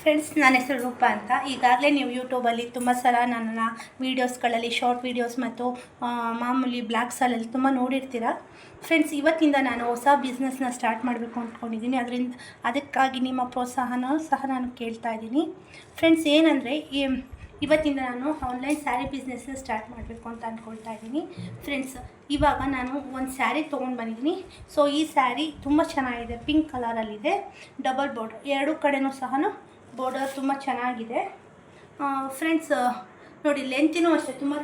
Friends ನನ್ನ ಹೆಸರು ರೂಪ ಅಂತ. ಈಗಾಗಲೇ ನೀವು ಯೂಟ್ಯೂಬಲ್ಲಿ ತುಂಬ ಸಲ ನನ್ನ ವೀಡಿಯೋಸ್ಗಳಲ್ಲಿ ಶಾರ್ಟ್ ವೀಡಿಯೋಸ್ ಮತ್ತು ಮಾಮೂಲಿ ಬ್ಲಾಗ್ಸಲ್ಲಿ ತುಂಬ ನೋಡಿರ್ತೀರ? ಫ್ರೆಂಡ್ಸ್ ಇವತ್ತಿಂದ ನಾನು ಹೊಸ ಬಿಸ್ನೆಸ್ನ ಸ್ಟಾರ್ಟ್ ಮಾಡಬೇಕು ಅಂದ್ಕೊಂಡಿದ್ದೀನಿ ಅದರಿಂದ, ಅದಕ್ಕಾಗಿ ನಿಮ್ಮ ಪ್ರೋತ್ಸಾಹನ ಸಹ ನಾನು ಕೇಳ್ತಾ ಇದ್ದೀನಿ. ಫ್ರೆಂಡ್ಸ್ ಏನಂದರೆ ಇವತ್ತಿಂದ ನಾನು ಆನ್ಲೈನ್ ಸ್ಯಾರಿ ಬಿಸ್ನೆಸ್ನ ಸ್ಟಾರ್ಟ್ ಮಾಡಬೇಕು ಅಂತ ಅಂದ್ಕೊಳ್ತಾ ಇದ್ದೀನಿ. ಫ್ರೆಂಡ್ಸ್ ಇವಾಗ ನಾನು ಒಂದು ಸ್ಯಾರಿ ತೊಗೊಂಡು ಬಂದಿದ್ದೀನಿ. ಸೊ ಈ ಸ್ಯಾರಿ ತುಂಬ ಚೆನ್ನಾಗಿದೆ ಪಿಂಕ್ ಕಲರಲ್ಲಿದೆ ಡಬಲ್ ಬೋರ್ಡ್ ಎರಡೂ ಕಡೆನೂ ಸಹ ಬಾರ್ಡರ್ ತುಂಬ ಚೆನ್ನಾಗಿದೆ. ಫ್ರೆಂಡ್ಸ್ ನೋಡಿ ಲೆಂತಿನೂ ಅಷ್ಟೇ, ತುಂಬ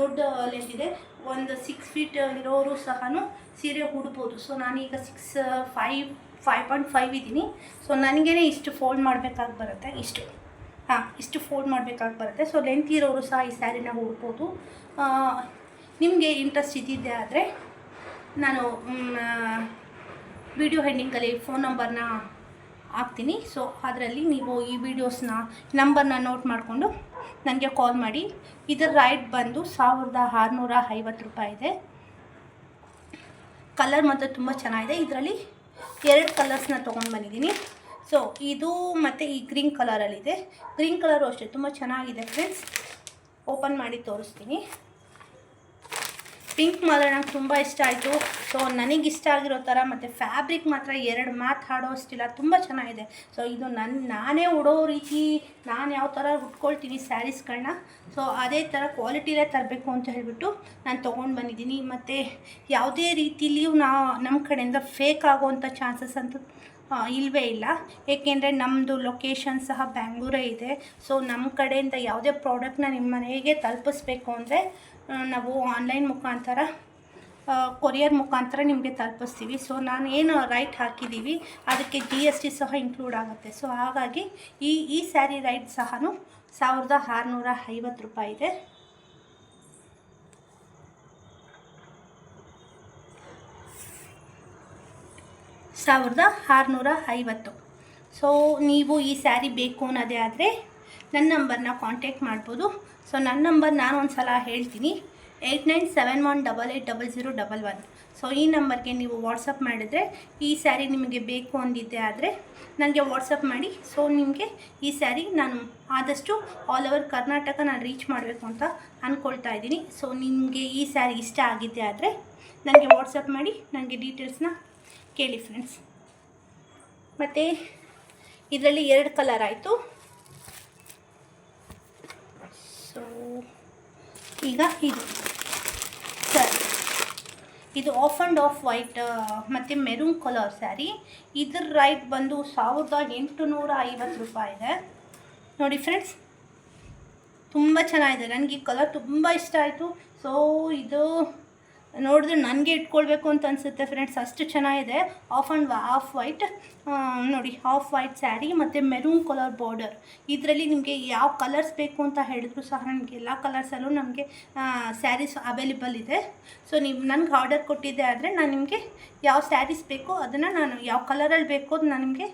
ದೊಡ್ಡ ಲೆಂತ್ ಇದೆ. ಒಂದು ಸಿಕ್ಸ್ ಫೀಟ್ ಇರೋರು ಸಹ ಸೀರೆ ಉಡ್ಬೋದು. ಸೊ ನಾನೀಗ six five five point five ಇದ್ದೀನಿ. ಸೊ ನನಗೇ ಇಷ್ಟು ಫೋಲ್ಡ್ ಮಾಡಬೇಕಾಗಿ ಬರುತ್ತೆ. ಇಷ್ಟು. ಹಾಂ, ಇಷ್ಟು ಫೋಲ್ಡ್ ಮಾಡಬೇಕಾಗಿ ಬರುತ್ತೆ. ಸೊ ಲೆಂತ್ ಇರೋರು ಸಹ ಈ ಸ್ಯಾರಿನ ಉಡ್ಬೋದು. ನಿಮಗೆ ಇಂಟ್ರೆಸ್ಟ್ ಇದ್ದಿದ್ದೆ ಆದರೆ ನಾನು ವಿಡಿಯೋ ಹೆಂಡಿಂಗಲ್ಲಿ ಫೋನ್ ನಂಬರ್ನ ಹಾಕ್ತೀನಿ. ಸೊ ಅದರಲ್ಲಿ ನೀವು ಈ ವಿಡಿಯೋಸ್ನ ನಂಬರ್ನ ನೋಟ್ ಮಾಡಿಕೊಂಡು ನನಗೆ ಕಾಲ್ ಮಾಡಿ. ಇದರ ರೈಟ್ ಬಂದು ಸಾವಿರದ ಆರುನೂರ ಐವತ್ತು ರೂಪಾಯಿ ಇದೆ. ಕಲರ್ ಮಾತ್ರ ತುಂಬ ಚೆನ್ನಾಗಿದೆ. ಇದರಲ್ಲಿ ಎರಡು ಕಲರ್ಸ್ನ ತೊಗೊಂಡು ಬಂದಿದ್ದೀನಿ. ಸೊ ಇದು ಮತ್ತು ಈ ಗ್ರೀನ್ ಕಲರಲ್ಲಿದೆ ಗ್ರೀನ್ ಕಲರು ಅಷ್ಟೇ, ತುಂಬ ಚೆನ್ನಾಗಿದೆ ಫ್ರೆಂಡ್ಸ್ ಓಪನ್ ಮಾಡಿ ತೋರಿಸ್ತೀನಿ. ಪಿಂಕ್ ಮಾತ್ರ ನಂಗೆ ತುಂಬ ಇಷ್ಟ ಆಯಿತು. ಸೊ ನನಗೆ ಇಷ್ಟ ಆಗಿರೋ ಥರ ಮತ್ತು ಫ್ಯಾಬ್ರಿಕ್ ಮಾತ್ರ ಎರಡು ಮಾತಾಡೋ ಅಷ್ಟಿಲ್ಲ ತುಂಬ ಚೆನ್ನಾಗಿದೆ. ಸೊ ಇದು ನನ್ನ ನಾನೇ ಉಡೋ ರೀತಿ ನಾನು ಯಾವ ಥರ ಉಟ್ಕೊಳ್ತೀನಿ ಸ್ಯಾರೀಸ್ಗಳನ್ನ ಸೊ ಅದೇ ಥರ ಕ್ವಾಲಿಟಿಲೇ ತರಬೇಕು ಅಂತ ಹೇಳಿಬಿಟ್ಟು ನಾನು ತೊಗೊಂಡು ಬಂದಿದ್ದೀನಿ. ಮತ್ತು ಯಾವುದೇ ರೀತಿಲಿಯೂ ನಾ ನಮ್ಮ ಕಡೆಯಿಂದ ಫೇಕ್ ಆಗೋವಂಥ ಚಾನ್ಸಸ್ ಅಂತೂ ಇಲ್ಲವೇ ಇಲ್ಲ. ಏಕೆಂದರೆ ನಮ್ಮದು ಲೊಕೇಶನ್ ಸಹ ಬ್ಯಾಂಗ್ಳೂರೇ ಇದೆ. ಸೊ ನಮ್ಮ ಕಡೆಯಿಂದ ಯಾವುದೇ ಪ್ರಾಡಕ್ಟ್ನ ನಿಮ್ಮ ಮನೆಗೆ ತಲುಪಿಸ್ಬೇಕು ಅಂದರೆ ನಾವು ಆನ್ಲೈನ್ ಮುಖಾಂತರ ಕೊರಿಯರ್ ಮುಖಾಂತರ ನಿಮಗೆ ತಲುಪಿಸ್ತೀವಿ. ಸೊ ನಾನು ಏನು ರೈಟ್ ಹಾಕಿದ್ದೀವಿ ಅದಕ್ಕೆ ಜಿ ಎಸ್ ಟಿ ಸಹ ಇನ್ಕ್ಲೂಡ್ ಆಗುತ್ತೆ. ಸೊ ಹಾಗಾಗಿ ಈ ಈ ಸ್ಯಾರಿ ರೈಟ್ ಸಹ ಸಾವಿರದ ಆರುನೂರ ಐವತ್ತು ರೂಪಾಯಿ ಇದೆ. ಸಾವಿರದ ಆರುನೂರ ಐವತ್ತು. ಸೊ ನೀವು ಈ ಸ್ಯಾರಿ ಬೇಕು ಅನ್ನೋದೇ ಆದರೆ, ನನ್ನ ನಂಬರ್ನ ಕಾಂಟ್ಯಾಕ್ಟ್ ಮಾಡ್ಬೋದು. ಸೊ ನನ್ನ ನಂಬರ್ ನಾನು ಒಂದು ಸಲ ಹೇಳ್ತೀನಿ. Eight nine seven one double eight double zero double one so ಈ ನಂಬರ್ಗೆ ನೀವು ವಾಟ್ಸಪ್ ಮಾಡಿದರೆ ಈ ಸ್ಯಾರಿ ನಿಮಗೆ ಬೇಕು ಅಂದಿದ್ದೆ ಆದರೆ ನನಗೆ ವಾಟ್ಸಪ್ ಮಾಡಿ. ಸೊ ನಿಮಗೆ ಈ ಸ್ಯಾರಿ ನಾನು ಆದಷ್ಟು ಆಲ್ ಓವರ್ ಕರ್ನಾಟಕ ನಾನು ರೀಚ್ ಮಾಡಬೇಕು ಅಂತ ಅಂದ್ಕೊಳ್ತಾ ಇದ್ದೀನಿ. ಸೊ ನಿಮಗೆ ಈ ಸ್ಯಾರಿ ಇಷ್ಟ ಆಗಿದ್ದೆ ಆದರೆ ನನಗೆ ವಾಟ್ಸಪ್ ಮಾಡಿ ನನಗೆ ಡೀಟೇಲ್ಸ್ನ ಕೇಳಿ ಫ್ರೆಂಡ್ಸ್ ಮತ್ತು ಇದರಲ್ಲಿ ಎರಡು ಕಲರ್ ಆಯಿತು. ಸೊ ಈಗ ಇದು. ಸರ್ ಇದು ಆಫ್ ಆ್ಯಂಡ್ ಆಫ್ ವೈಟ್ ಮತ್ತು ಮೆರೂನ್ ಕಲರ್ ಸ್ಯಾರಿ ಇದ್ರ ರೈಟ್ ಬಂದು ಸಾವಿರದ ಎಂಟು ನೂರ ಐವತ್ತು ರೂಪಾಯಿ ಇದೆ. ನೋಡಿ ಫ್ರೆಂಡ್ಸ್ ತುಂಬ ಚೆನ್ನಾಗಿದೆ. ನನಗೆ ಈ ಕಲರ್ ತುಂಬ ಇಷ್ಟ ಆಯಿತು. ಸೊ ಇದು ನೋಡಿದ್ರೆ ನನಗೆ ಇಟ್ಕೊಳ್ಬೇಕು ಅಂತ ಅನಿಸುತ್ತೆ ಫ್ರೆಂಡ್ಸ್ ಅಷ್ಟು ಚೆನ್ನಾಗಿದೆ. ಆಫ್ ಆ್ಯಂಡ್ ಆಫ್ ವೈಟ್ ನೋಡಿ ಆಫ್ ವೈಟ್ ಸ್ಯಾರಿ ಮತ್ತು ಮೆರೂನ್ ಕಲರ್ ಬಾರ್ಡರ್ ಇದರಲ್ಲಿ ನಿಮಗೆ ಯಾವ ಕಲರ್ಸ್ ಬೇಕು ಅಂತ ಹೇಳಿದ್ರು ಸಹ ನಮಗೆ ಎಲ್ಲ ಕಲರ್ಸಲ್ಲೂ ನಮಗೆ ಸ್ಯಾರೀಸ್ ಅವೈಲೇಬಲ್ ಇದೆ. ಸೊ ನೀವು, ನನಗೆ ಆರ್ಡರ್ ಕೊಟ್ಟಿದ್ದೆ ಆದರೆ ನಾನು ನಿಮಗೆ ಯಾವ ಸ್ಯಾರೀಸ್ ಬೇಕೋ ಅದನ್ನು ನಾನು ಯಾವ ಕಲರಲ್ಲಿ ಬೇಕೋ ಅದು ನಾನು ನಿಮಗೆ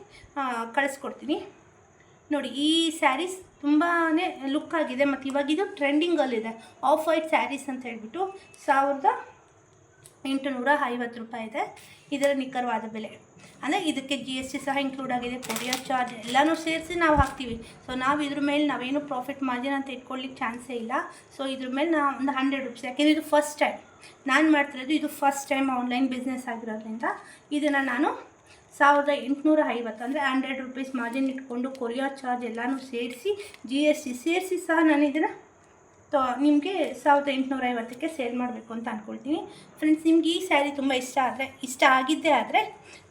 ಕಳಿಸ್ಕೊಡ್ತೀನಿ. ನೋಡಿ, ಈ ಸ್ಯಾರೀಸ್ ತುಂಬಾ ಲುಕ್ ಆಗಿದೆ. ಮತ್ತು ಇವಾಗಿದು ಟ್ರೆಂಡಿಂಗಲ್ಲಿದೆ ಆಫ್ ವೈಟ್ ಸ್ಯಾರೀಸ್ ಅಂತ ಹೇಳ್ಬಿಟ್ಟು ಸಾವಿರದ ಎಂಟುನೂರ ಐವತ್ತು ರೂಪಾಯಿ ಇದೆ. ಇದರ ನಿಖರವಾದ ಬೆಲೆ. ಅಂದರೆ ಇದಕ್ಕೆ ಜಿ ಎಸ್ ಟಿ ಸಹ ಇನ್ಕ್ಲೂಡ್ ಆಗಿದೆ. ಕೊರಿಯರ್ ಚಾರ್ಜ್ ಎಲ್ಲನೂ ಸೇರಿಸಿ ನಾವು ಹಾಕ್ತೀವಿ. ಸೊ ನಾವು ಇದ್ರ ಮೇಲೆ ನಾವೇನು ಪ್ರಾಫಿಟ್ ಮಾರ್ಜಿನ್ ಅಂತ ಇಟ್ಕೊಳ್ಳಿಕ್ಕೆ ಚಾನ್ಸೇ ಇಲ್ಲ. ಸೊ ಇದ್ರ ಮೇಲೆ ನಾ ಒಂದು ಹಂಡ್ರೆಡ್ ರುಪೀಸ್ ಯಾಕೆಂದರೆ ಇದು ಫಸ್ಟ್ ಟೈಮ್ ನಾನು ಮಾಡ್ತಿರೋದು ಇದು ಫಸ್ಟ್ ಟೈಮ್ ಆನ್ಲೈನ್ ಬಿಸ್ನೆಸ್ ಆಗಿರೋದ್ರಿಂದ ಇದನ್ನು ನಾನು ಸಾವಿರದ ಎಂಟುನೂರ ಐವತ್ತು ಅಂದರೆ ಹಂಡ್ರೆಡ್ ರುಪೀಸ್ ಮಾರ್ಜಿನ್ ಇಟ್ಕೊಂಡು ಕೊರಿಯರ್ ಚಾರ್ಜ್ ಎಲ್ಲನೂ ಸೇರಿಸಿ ಜಿ ಎಸ್ ಟಿ ಸೇರಿಸಿ ಸಹ ನಾನು ಇದನ್ನು ತೊ ನಿಮಗೆ ಸಾವಿರದ ಎಂಟುನೂರ ಐವತ್ತಕ್ಕೆ ಸೇಲ್ ಮಾಡಬೇಕು ಅಂತ ಅಂದ್ಕೊಳ್ತೀನಿ ಫ್ರೆಂಡ್ಸ್ ನಿಮ್ಗೆ ಈ ಸ್ಯಾರಿ ತುಂಬ ಇಷ್ಟ ಆದರೆ, ಇಷ್ಟ ಆಗಿದ್ದೇ ಆದರೆ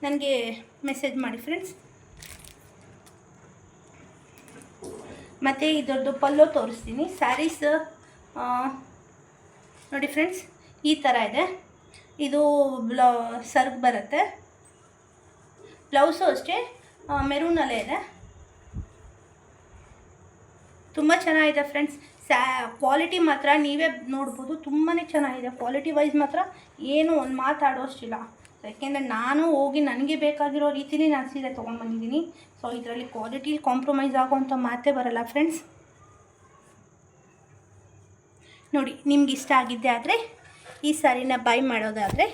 ನನಗೆ ಮೆಸೇಜ್ ಮಾಡಿ ಫ್ರೆಂಡ್ಸ್ ಮತ್ತು ಇದರದ್ದು ಪಲ್ಲೋ ತೋರಿಸ್ತೀನಿ. ಸ್ಯಾರೀಸ್ ನೋಡಿ ಫ್ರೆಂಡ್ಸ್ ಈ ಥರ ಇದೆ. ಇದು ಬ್ಲೌ ಸರ್ಗ್ ಬರುತ್ತೆ. ಬ್ಲೌಸು ಅಷ್ಟೇ ಮೆರೂನಲ್ಲೇ ಇದೆ. ತುಂಬ ಚೆನ್ನಾಗಿದೆ ಫ್ರೆಂಡ್ಸ್ ಸ್ಯಾ ಕ್ವಾಲಿಟಿ ಮಾತ್ರ ನೀವೇ ನೋಡ್ಬೋದು. ತುಂಬಾ ಚೆನ್ನಾಗಿದೆ. ಕ್ವಾಲಿಟಿ ವೈಸ್ ಮಾತ್ರ ಏನು ಒಂದು ಮಾತಾಡೋಷ್ಟಿಲ್ಲ ಯಾಕೆಂದರೆ ನಾನು ಹೋಗಿ ನನಗೆ ಬೇಕಾಗಿರೋ ರೀತಿಲಿ ನಾನು ಸೀರೆ ತೊಗೊಂಡು ಬಂದಿದ್ದೀನಿ. ಸೊ ಇದರಲ್ಲಿ ಕ್ವಾಲಿಟಿ ಕಾಂಪ್ರಮೈಸ್ ಆಗೋವಂಥ ಮಾತೇ ಬರಲ್ಲ ಫ್ರೆಂಡ್ಸ್ ನೋಡಿ, ನಿಮ್ಗೆ ಇಷ್ಟ ಆಗಿದ್ದೆ ಆದರೆ, ಈ ಸ್ಯಾರಿನ ಬೈ ಮಾಡೋದಾದರೆ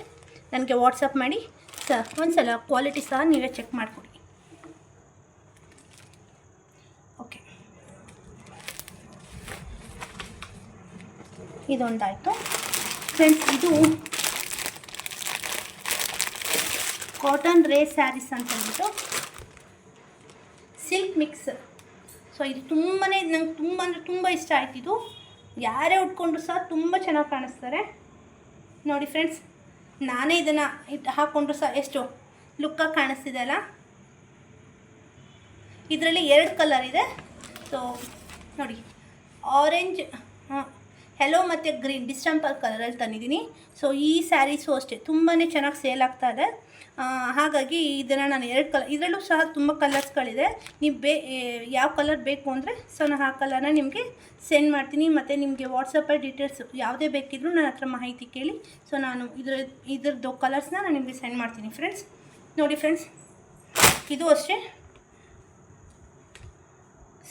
ನನಗೆ ವಾಟ್ಸಪ್ ಮಾಡಿ. ಸರ್ ಒಂದು ಸಲ ಕ್ವಾಲಿಟಿ ಸಹ ನೀವೇ ಚೆಕ್ ಮಾಡಿಕೊಡಿ. ಇದೊಂದಾಯಿತು ಫ್ರೆಂಡ್ಸ್ ಇದು ಕಾಟನ್ ರೇ ಸ್ಯಾರೀಸ್ ಅಂತ ಅಂದ್ಬಿಟ್ಟು ಸಿಲ್ಕ್ ಮಿಕ್ಸ್ ಸೊ ಇದು ತುಂಬಾ ನಂಗೆ ತುಂಬ ಅಂದರೆ ತುಂಬ ಇಷ್ಟ ಆಯ್ತು ಇದು. ಯಾರೇ ಉಟ್ಕೊಂಡ್ರು ಸಹ ತುಂಬ ಚೆನ್ನಾಗಿ ಕಾಣಿಸ್ತಾರೆ. ನೋಡಿ ಫ್ರೆಂಡ್ಸ್ ನಾನೇ ಇದನ್ನು ಇದು ಹಾಕ್ಕೊಂಡ್ರು ಸಹ ಎಷ್ಟು ಲುಕ್ಕಾಗಿ ಕಾಣಿಸ್ತಿದೆ ಅಲ್ಲ? ಇದರಲ್ಲಿ ಎರಡು ಕಲರ್ ಇದೆ. ಸೊ ನೋಡಿ ಆರೆಂಜ್ ಹೆಲೋ ಮತ್ತು ಗ್ರೀನ್ ಡಿಸ್ಟಂಪಲ್ ಕಲರಲ್ಲಿ ತಂದಿದ್ದೀನಿ. ಸೊ ಈ ಸ್ಯಾರೀಸು ಅಷ್ಟೇ. ತುಂಬಾ ಚೆನ್ನಾಗಿ ಸೇಲ್ ಆಗ್ತಾ ಇದೆ. ಹಾಗಾಗಿ ಇದನ್ನು ನಾನು ಎರಡು ಕಲರ್ ಇದರಲ್ಲೂ ಸಹ ತುಂಬ ಕಲರ್ಸ್ಗಳಿದೆ ನೀವು ಬೇ ಯಾವ ಕಲರ್ ಬೇಕು ಅಂದರೆ ಸೊ ನಾನು ಆ ಕಲರ್ನ ನಿಮಗೆ ಸೆಂಡ್ ಮಾಡ್ತೀನಿ. ಮತ್ತು ನಿಮಗೆ ವಾಟ್ಸಪ್ಪಲ್ಲಿ ಡೀಟೇಲ್ಸ್ ಯಾವುದೇ ಬೇಕಿದ್ರೂ ನನ್ನ ಹತ್ರ ಮಾಹಿತಿ ಕೇಳಿ. ಸೊ ನಾನು ಇದ್ರ, ಇದ್ರದ್ದು ಕಲರ್ಸ್ನ ನಾನು ನಿಮಗೆ ಸೆಂಡ್ ಮಾಡ್ತೀನಿ ಫ್ರೆಂಡ್ಸ್ ನೋಡಿ ಫ್ರೆಂಡ್ಸ್ ಇದು ಅಷ್ಟೇ.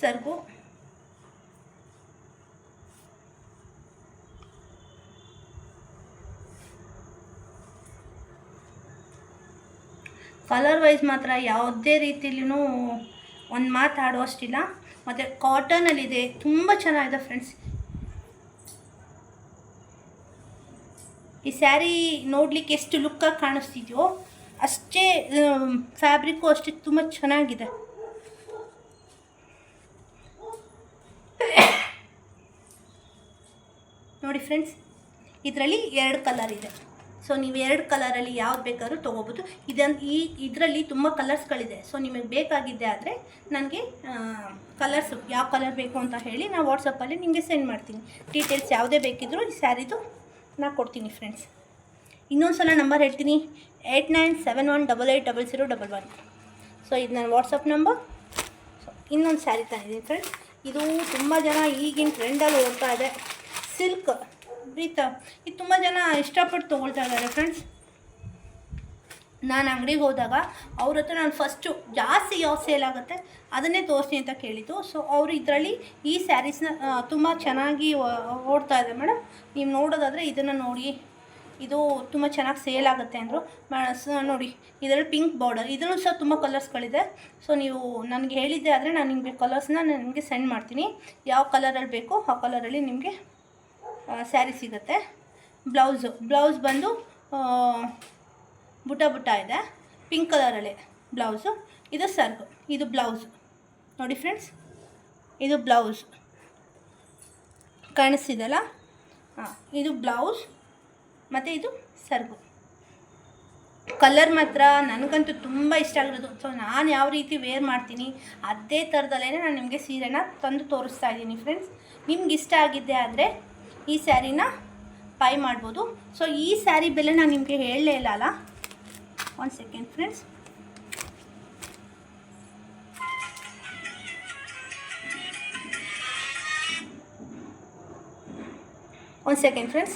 ಸರ್ಗು. ಕಲರ್ ವೈಸ್ ಮಾತ್ರ ಯಾವುದೇ ರೀತಿಯಲ್ಲೂ ಒಂದು ಮಾತಾಡುವಷ್ಟಿಲ್ಲ ಮತ್ತು ಕಾಟನಲ್ಲಿದೆ ತುಂಬ ಚೆನ್ನಾಗಿದೆ ಫ್ರೆಂಡ್ಸ್ ಈ ಸ್ಯಾರಿ ನೋಡಲಿಕ್ಕೆ ಎಷ್ಟು ಲುಕ್ಕಾಗಿ ಕಾಣಿಸ್ತಿದೆಯೋ ಅಷ್ಟೇ ಫ್ಯಾಬ್ರಿಕ್ಕು ಅಷ್ಟೇ ತುಂಬ ಚೆನ್ನಾಗಿದೆ. ನೋಡಿ ಫ್ರೆಂಡ್ಸ್ ಇದರಲ್ಲಿ ಎರಡು ಕಲರ್ ಇದೆ. ಸೊ ನೀವು ಎರಡು ಕಲರಲ್ಲಿ ಯಾವ್ದು ಬೇಕಾದ್ರೂ ತೊಗೋಬೋದು. ಇದನ್ನು ಈ ಇದರಲ್ಲಿ ತುಂಬ ಕಲರ್ಸ್ಗಳಿದೆ ಸೊ ನಿಮಗೆ ಬೇಕಾಗಿದ್ದೆ ಆದರೆ ನನಗೆ ಕಲರ್ಸ್ ಯಾವ ಕಲರ್ ಬೇಕು ಅಂತ ಹೇಳಿ ನಾನು ವಾಟ್ಸಪ್ಪಲ್ಲಿ ನಿಮಗೆ ಸೆಂಡ್ ಮಾಡ್ತೀನಿ. ಡೀಟೇಲ್ಸ್ ಯಾವುದೇ ಬೇಕಿದ್ರೂ ಈ ಸ್ಯಾರಿದು ನಾನು ಕೊಡ್ತೀನಿ ಫ್ರೆಂಡ್ಸ್ ಇನ್ನೊಂದು ಸಲ ನಂಬರ್ ಹೇಳ್ತೀನಿ. Eight nine seven one double eight double zero double one so ಇದು ನನ್ನ ವಾಟ್ಸಪ್ ನಂಬರ್ ಸೊ ಇನ್ನೊಂದು ಸ್ಯಾರಿ ತಂದಿದ್ದೀನಿ ಫ್ರೆಂಡ್ಸ್ ಇದು ತುಂಬ ಜನ ಈಗಿನ ಟ್ರೆಂಡಲ್ಲಿ ಓಡ್ತಾ ಇದೆ. ಸಿಲ್ಕ್ ವಿತ್ ಇದು ತುಂಬ ಜನ ಇಷ್ಟಪಟ್ಟು ತೊಗೊಳ್ತಾ ಇದ್ದಾರೆ ಫ್ರೆಂಡ್ಸ್ ನಾನು ಅಂಗಡಿಗೆ ಹೋದಾಗ ಅವ್ರ ಹತ್ರ ನಾನು ಫಸ್ಟು ಜಾಸ್ತಿ ಯಾವ ಸೇಲ್ ಆಗುತ್ತೆ ಅದನ್ನೇ ತೋರಿಸಿ ಅಂತ ಕೇಳಿದ್ದು. ಸೊ ಅವರು ಇದರಲ್ಲಿ ಈ ಸ್ಯಾರೀಸ್ನ ತುಂಬ ಚೆನ್ನಾಗಿ ಓಡ್ತಾ ಇದೆ ಮೇಡಮ್ ನೀವು ನೋಡೋದಾದರೆ ಇದನ್ನು ನೋಡಿ, ಇದು ತುಂಬ ಚೆನ್ನಾಗಿ ಸೇಲ್ ಆಗುತ್ತೆ ಅಂದರು. ನೋಡಿ, ಇದರಲ್ಲಿ ಪಿಂಕ್ ಬಾರ್ಡರ್ ಇದರಲ್ಲೂ ಸಹ ತುಂಬ ಕಲರ್ಸ್ಗಳಿದೆ ಸೊ ನೀವು ನನಗೆ ಹೇಳಿದ್ದೆ ಆದರೆ ನಾನು ನಿಮಗೆ ಕಲರ್ಸ್ನ ನಾನು ನಿಮಗೆ ಸೆಂಡ್ ಮಾಡ್ತೀನಿ. ಯಾವ ಕಲರಲ್ಲಿ ಬೇಕೋ ಆ ಕಲರಲ್ಲಿ ನಿಮಗೆ ಸ್ಯಾರಿ ಸಿಗುತ್ತೆ. ಬ್ಲೌಸು, ಬ್ಲೌಸ್ ಬಂದು ಬುಟ ಬುಟ್ಟ ಬುಟ್ಟ ಇದೆ. ಪಿಂಕ್ ಕಲರಲ್ಲಿ ಬ್ಲೌಸು. ಇದು ಸರ್ಗು, ಇದು ಬ್ಲೌಸು. ನೋಡಿ ಫ್ರೆಂಡ್ಸ್, ಇದು ಬ್ಲೌಸ್. ಕಾಣಿಸ್ತಿದೆಲ್ಲ ಇದು ಬ್ಲೌಸ್ ಮತ್ತು ಇದು ಸರ್ಗು. ಕಲರ್ ಮಾತ್ರ ನನಗಂತೂ ತುಂಬ ಇಷ್ಟ ಆಗಿರೋದು. ಸೊ ನಾನು ಯಾವ ರೀತಿ ವೇರ್ ಮಾಡ್ತೀನಿ, ಅದೇ ಥರದಲ್ಲೇ ನಾನು ನಿಮಗೆ ಸೀರೆನ ತಂದು ತೋರಿಸ್ತಾ ಇದ್ದೀನಿ ಫ್ರೆಂಡ್ಸ್ ನಿಮ್ಗೆ ಇಷ್ಟ ಆಗಿದ್ದೆ ಆದರೆ ಈ ಸ್ಯಾರಿನ ಬೈ ಮಾಡ್ಬೋದು. ಸೊ ಈ ಸ್ಯಾರಿ ಬೆಲೆ ನಾನು ನಿಮಗೆ ಹೇಳಲೇ ಇಲ್ಲ ಅಲ್ಲ? ಒನ್ ಸೆಕೆಂಡ್ ಫ್ರೆಂಡ್ಸ್ ಒಂದು ಸೆಕೆಂಡ್ ಫ್ರೆಂಡ್ಸ್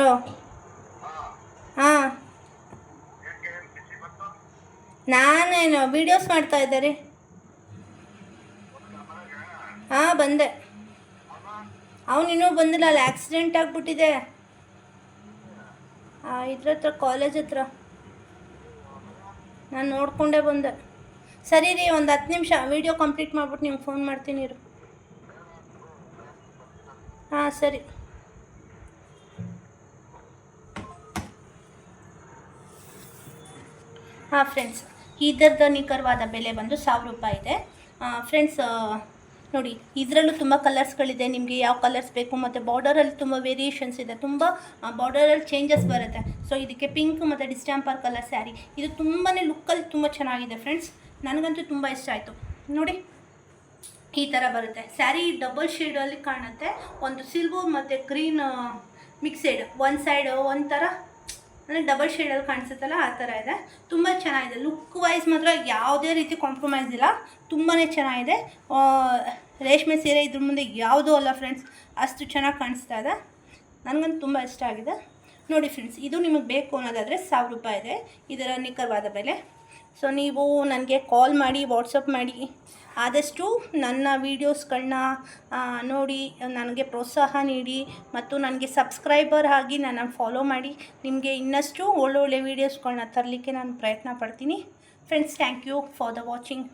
ಹಲೋ. ಹಾಂ. ನಾನೇನು ವಿಡಿಯೋಸ್ ಮಾಡ್ತಾ ಇದ್ದಾರೆ ಹಾಂ, ಬಂದೆ. ಇನ್ನೂ ಬಂದಿಲ್ಲ, ಅಲ್ಲಿ ಆಕ್ಸಿಡೆಂಟ್ ಆಗಿಬಿಟ್ಟಿದೆ. ಇದ್ರ ಹತ್ರ ಕಾಲೇಜ್ ಹತ್ರ. ನಾನು ನೋಡಿಕೊಂಡೇ ಬಂದೆ. ಸರಿ ರೀ, ಒಂದು ಹತ್ತು ನಿಮಿಷ ವೀಡಿಯೋ ಕಂಪ್ಲೀಟ್ ಮಾಡ್ಬಿಟ್ಟು ನಿಮ್ಗೆ ಫೋನ್ ಮಾಡ್ತೀನಿ ಇರು. ಹಾಂ, ಸರಿ. ಹಾಂ ಫ್ರೆಂಡ್ಸ್ ಇದರದ್ದು ನಿಖರವಾದ ಬೆಲೆ ಬಂದು ಸಾವಿರ ರೂಪಾಯಿ ಇದೆ. ಫ್ರೆಂಡ್ಸ್ ನೋಡಿ, ಇದರಲ್ಲೂ ತುಂಬ ಕಲರ್ಸ್ಗಳಿದೆ ನಿಮಗೆ ಯಾವ ಕಲರ್ಸ್ ಬೇಕು ಮತ್ತು ಬಾರ್ಡರಲ್ಲಿ ತುಂಬ ವೇರಿಯೇಷನ್ಸ್ ಇದೆ. ತುಂಬ ಬಾರ್ಡರಲ್ಲಿ ಚೇಂಜಸ್ ಬರುತ್ತೆ. ಸೊ ಇದಕ್ಕೆ ಪಿಂಕ್ ಮತ್ತು ಡಿಸ್ಟ್ಯಾಂಪರ್ ಕಲರ್ ಸ್ಯಾರಿ ಇದು ತುಂಬಾ ಲುಕ್ಕಲ್ಲಿ ತುಂಬ ಚೆನ್ನಾಗಿದೆ ಫ್ರೆಂಡ್ಸ್ ನನಗಂತೂ ತುಂಬ ಇಷ್ಟ ಆಯಿತು. ನೋಡಿ, ಈ ಥರ ಬರುತ್ತೆ. ಸ್ಯಾರಿ ಡಬಲ್ ಶೇಡಲ್ಲಿ ಕಾಣುತ್ತೆ. ಒಂದು ಸಿಲ್ವರ್ ಮತ್ತು ಗ್ರೀನ್ ಮಿಕ್ಸೆಡ್ ಒಂದು ಸೈಡ್ ಒಂಥರ ಅಂದರೆ ಡಬಲ್ ಶೇಡಲ್ಲಿ ಕಾಣಿಸುತ್ತಲ್ಲ, ಆ ಥರ ಇದೆ. ತುಂಬ ಚೆನ್ನಾಗಿದೆ. ಲುಕ್ ವೈಸ್ ಮಾತ್ರ ಯಾವುದೇ ರೀತಿ ಕಾಂಪ್ರಮೈಸ್ ಇಲ್ಲ. ತುಂಬಾ ಚೆನ್ನಾಗಿದೆ. ರೇಷ್ಮೆ ಸೀರೆ ಇದ್ರ ಮುಂದೆ ಯಾವುದೂ ಅಲ್ಲ ಫ್ರೆಂಡ್ಸ್ ಅಷ್ಟು ಚೆನ್ನಾಗಿ ಕಾಣಿಸ್ತಾ ಇದೆ. ನನಗಂತೂ ತುಂಬ ಇಷ್ಟ ಆಗಿದೆ. ನೋಡಿ ಫ್ರೆಂಡ್ಸ್ ಇದು ನಿಮಗೆ ಬೇಕು ಅನ್ನೋದಾದರೆ ಸಾವಿರ ರೂಪಾಯಿ ಇದೆ. ಇದರ ನಿಖರವಾದ ಬೆಲೆ ಸೊ ನೀವು ನನಗೆ ಕಾಲ್ ಮಾಡಿ ವಾಟ್ಸಪ್ ಮಾಡಿ. ಆದಷ್ಟು ನನ್ನ ವೀಡಿಯೋಸ್ಗಳನ್ನ ನೋಡಿ, ನನಗೆ ಪ್ರೋತ್ಸಾಹ ನೀಡಿ ಮತ್ತು ನನಗೆ ಸಬ್ಸ್ಕ್ರೈಬರ್ ಆಗಿ ನನ್ನ ಫಾಲೋ ಮಾಡಿ. ನಿಮಗೆ ಇನ್ನಷ್ಟು ಒಳ್ಳೊಳ್ಳೆ ವೀಡಿಯೋಸ್ಗಳನ್ನ ತರಲಿಕ್ಕೆ ನಾನು ಪ್ರಯತ್ನ ಪಡ್ತೀನಿ. Friends thank you for the watching